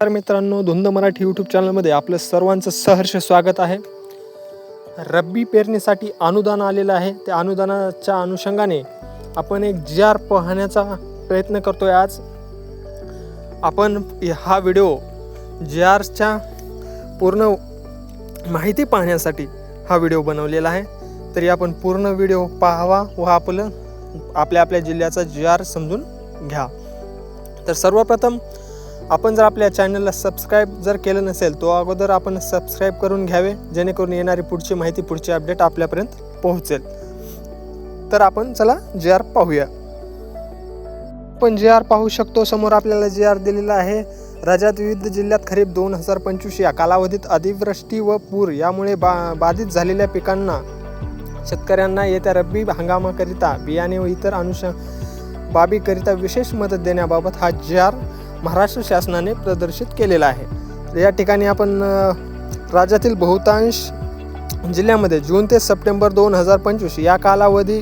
नमस्कार मित्रांनो धुंद मराठी यूट्यूब चॅनलमध्ये आपलं सर्वांचं सहर्ष स्वागत आहे. रब्बी पेरणीसाठी अनुदान आलेलं आहे. त्या अनुदानाच्या अनुषंगाने आपण एक जी आर पाहण्याचा प्रयत्न करतोय आज. आपण हा व्हिडिओ जी आरच्या पूर्ण माहिती पाहण्यासाठी हा व्हिडिओ बनवलेला आहे. तरी आपण पूर्ण व्हिडिओ पाहावा व आपलं आपल्या आपल्या जिल्ह्याचा जी आर समजून घ्या. तर सर्वप्रथम आपण जर आपल्या चॅनलला सबस्क्राईब जर केलं नसेल तो अगोदर आपण सबस्क्राईब करून घ्यावे जेणेकरून येणारी पुढची माहिती पुढची अपडेट आपल्यापर्यंत पोहोचेल. तर आपण चला जे आर पाहूया. आपण जे आर पाहू शकतो समोर आपल्याला जे आर दिलेला आहे. राज्यात विविध जिल्ह्यात खरीप दोन हजार पंचवीस या कालावधीत अतिवृष्टी व पूर यामुळे बा बाधित झालेल्या पिकांना शेतकऱ्यांना येत्या रब्बी हंगामाकरिता बियाणे व इतर अनुष बाबीकरिता विशेष मदत देण्याबाबत हा जे आर महाराष्ट्र शासनाने प्रदर्शित केलेला आहे. तर या ठिकाणी आपण राज्यातील बहुतांश जिल्ह्यामध्ये जून ते सप्टेंबर दोन हजार पंचवीस या कालावधी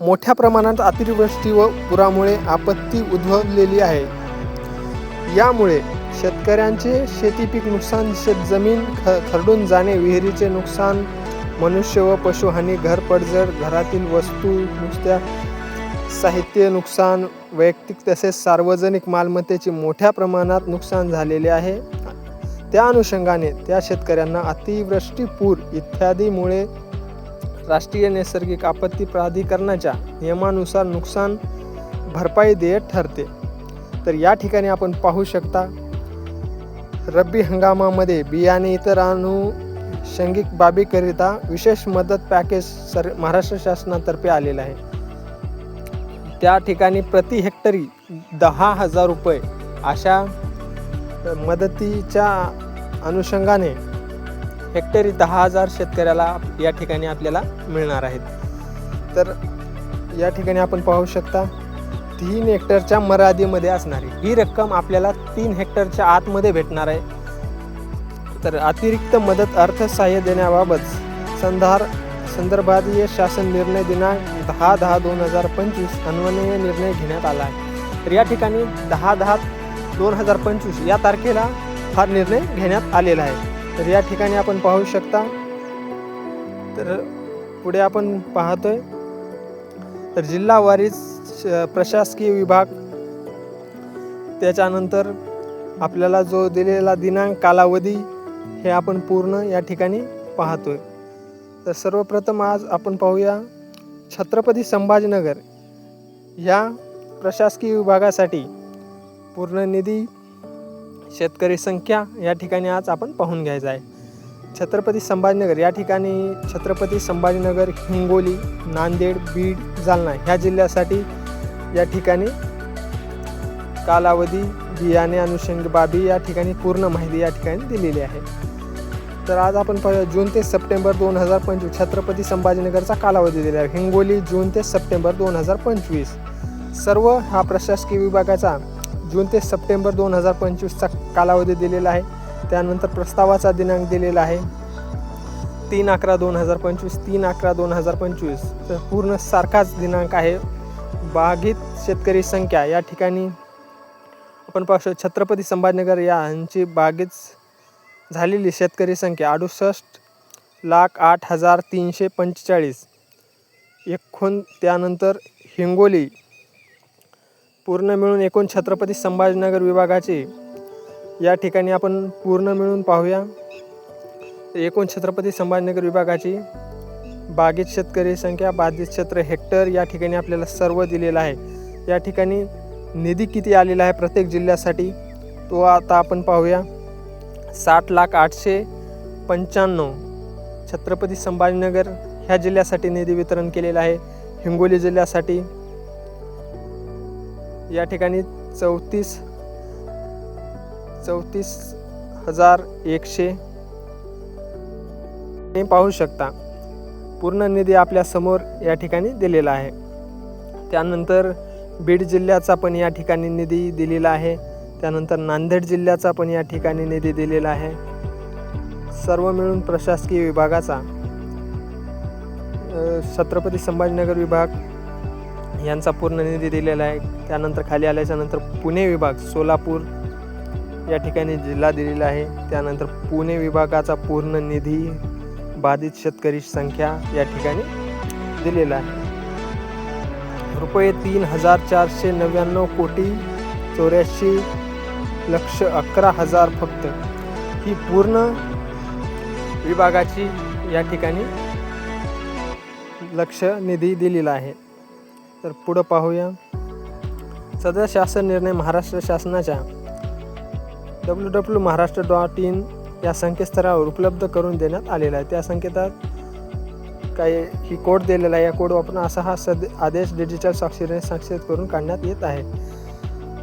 मोठ्या प्रमाणात अतिवृष्टी व पुरामुळे आपत्ती उद्भवलेली आहे. यामुळे शेतकऱ्यांचे शेती पीक नुकसान शेतजमीन ख खरडून जाणे विहिरीचे नुकसान मनुष्य व पशुहानी घर पडझड घरातील वस्तू नुसत्या साहित्य नुकसान वैयक्तिक तसेच सार्वजनिक मालमत्तेचे मोठ्या प्रमाणात नुकसान झालेले आहे. त्या अनुषंगाने त्या शेतकऱ्यांना अतिवृष्टी पूर इत्यादीमुळे राष्ट्रीय नैसर्गिक आपत्ती प्राधिकरणाच्या नियमानुसार नुकसान भरपाई देय ठरते. तर या ठिकाणी आपण पाहू शकता रब्बी हंगामामध्ये बियाणे इतर अनुषंगिक बाबीकरिता विशेष मदत पॅकेज सर महाराष्ट्र शासनातर्फे आलेलं आहे. त्या ठिकाणी प्रति हेक्टरी दहा हजार रुपये अशा मदतीच्या अनुषंगाने हेक्टरी दहा हजार शेतकऱ्याला या ठिकाणी आपल्याला मिळणार आहेत. तर या ठिकाणी आपण पाहू शकता तीन हेक्टरच्या मर्यादेमध्ये असणारी ही रक्कम आपल्याला तीन हेक्टरच्या आतमध्ये भेटणार आहे. तर अतिरिक्त मदत अर्थसहाय्य देण्याबाबत संधार संदर्भातीय शासन निर्णय दिनांक दहा दहा दोन हजार पंचवीस अन्वये निर्णय घेण्यात आला आहे. तर या ठिकाणी दहा दहा दोन हजार पंचवीस या तारखेला हा निर्णय घेण्यात आलेला आहे. तर या ठिकाणी आपण पाहू शकता तर पुढे आपण पाहतोय तर जिल्हावारीच श- प्रशासकीय विभाग त्याच्यानंतर आपल्याला जो दिलेला दिनांक कालावधी हे आपण पूर्ण या ठिकाणी पाहतोय. तर सर्वप्रथम आज आपण पाहूया छत्रपती संभाजीनगर या प्रशासकीय विभागासाठी पूर्ण निधी शेतकरी संख्या या ठिकाणी आज आपण पाहून घ्यायचं आहे. छत्रपती संभाजीनगर या ठिकाणी छत्रपती संभाजीनगर हिंगोली नांदेड बीड जालना ह्या जिल्ह्यासाठी या ठिकाणी कालावधी बियाणे अनुषंग बाबी या ठिकाणी पूर्ण माहिती या ठिकाणी दिलेली आहे. तर आज आपण पाहूया जून ते सप्टेंबर दोन हजार पंचवीस छत्रपती संभाजीनगरचा कालावधी दिला आहे. हिंगोली जून ते सप्टेंबर दोन हजार पंचवीस. सर्व हा प्रशासकीय विभागाचा जून ते सप्टेंबर दोन हजार पंचवीसचा कालावधी दिलेला आहे. त्यानंतर प्रस्तावाचा दिनांक दिलेला आहे. तीन अकरा दोन हजार पंचवीस तीन अकरा दोन हजार पंचवीस. तर पूर्ण सारखाच दिनांक आहे. बाधित शेतकरी संख्या या ठिकाणी आपण पाहू शकतो. छत्रपती संभाजीनगर यांची बागेत झालेली शेतकरी संख्या अडुसष्ट लाख आठ हजार तीनशे पंचेचाळीस. एकोण त्यानंतर हिंगोली पूर्ण मिळून एकूण छत्रपती संभाजीनगर विभागाचे या ठिकाणी आपण पूर्ण मिळून पाहूया. एकूण छत्रपती संभाजीनगर विभागाची बागेत शेतकरी संख्या बाधित क्षेत्र हेक्टर या ठिकाणी आपल्याला सर्व दिलेलं आहे. या ठिकाणी निधी किती आलेला आहे प्रत्येक जिल्ह्यासाठी तो आता आपण पाहूया. साठ लाख आठशे पंच्याण्णव. छत्रपती संभाजीनगर ह्या जिल्ह्यासाठी निधी वितरण केलेलं आहे. हिंगोली जिल्ह्यासाठी या ठिकाणी चौतीस चौतीस हजार एकशे. हे पाहू शकता पूर्ण निधी आपल्यासमोर या ठिकाणी दिलेला आहे. त्यानंतर बीड जिल्ह्याचा पण या ठिकाणी निधी दिलेला आहे. त्यानंतर नांदेड जिल्ह्याचा पण या ठिकाणी निधी दिलेला आहे. सर्व मिळून प्रशासकीय विभागाचा छत्रपती संभाजीनगर विभाग यांचा पूर्ण निधी दिलेला आहे. त्यानंतर खाली आल्याच्यानंतर पुणे विभाग सोलापूर या ठिकाणी जिल्हा दिलेला आहे. त्यानंतर पुणे विभागाचा पूर्ण निधी बाधित शेतकरी संख्या या ठिकाणी दिलेला आहे. रुपये तीन हजार चारशे नव्याण्णव कोटी चौऱ्याऐंशी लक्ष अकरा हजार फक्त. ही पूर्ण विभागाची या ठिकाणी लक्ष निधी दिलेला आहे. तर पुढं पाहूया. सदर शासन निर्णय महाराष्ट्र शासनाच्या W W Maharashtra dot in या संकेतस्थळावर उपलब्ध करून देण्यात आलेला आहे. त्या संकेतात काही ही कोड दिलेला आहे. या कोड वापरून असा हा सद आदेश डिजिटल स्वाक्षरीने साक्षर करून काढण्यात येत आहे.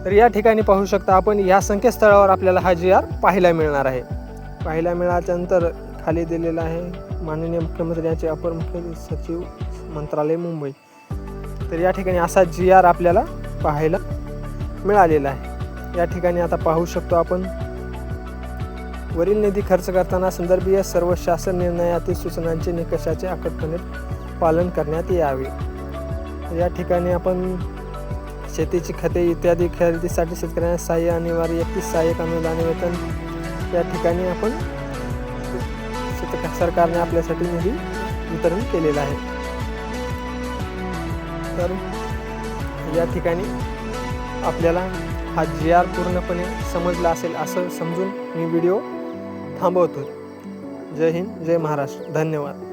तर या ठिकाणी पाहू शकता आपण या संकेतस्थळावर आपल्याला हा जी आर पाहायला मिळणार आहे. पाहायला मिळाल्यानंतर खाली दिलेला आहे माननीय मुख्यमंत्र्यांचे अपर मुख्य सचिव मंत्रालय मुंबई. तर या ठिकाणी असा जी आर आपल्याला पाहायला मिळालेला आहे. या ठिकाणी आता पाहू शकतो आपण वरील निधी खर्च करताना संदर्भीय सर्व शासन निर्णयातील सूचनांचे निकषाचे अकटपणे पालन करण्यात यावे. या ठिकाणी आपण शेतीची खते इत्यादी खरेदीसाठी शेतकऱ्यांना सहाय्य अनिवार्य एकतीस सहाय्यक अनुदान वेतन या ठिकाणी आपण शेतक सरकारने आपल्यासाठी निधी वितरण केलेला आहे. तर या ठिकाणी आपल्याला हा जी आर पूर्णपणे समजला असेल असं समजून मी व्हिडिओ थांबवतो. जय हिंद जय महाराष्ट्र. धन्यवाद.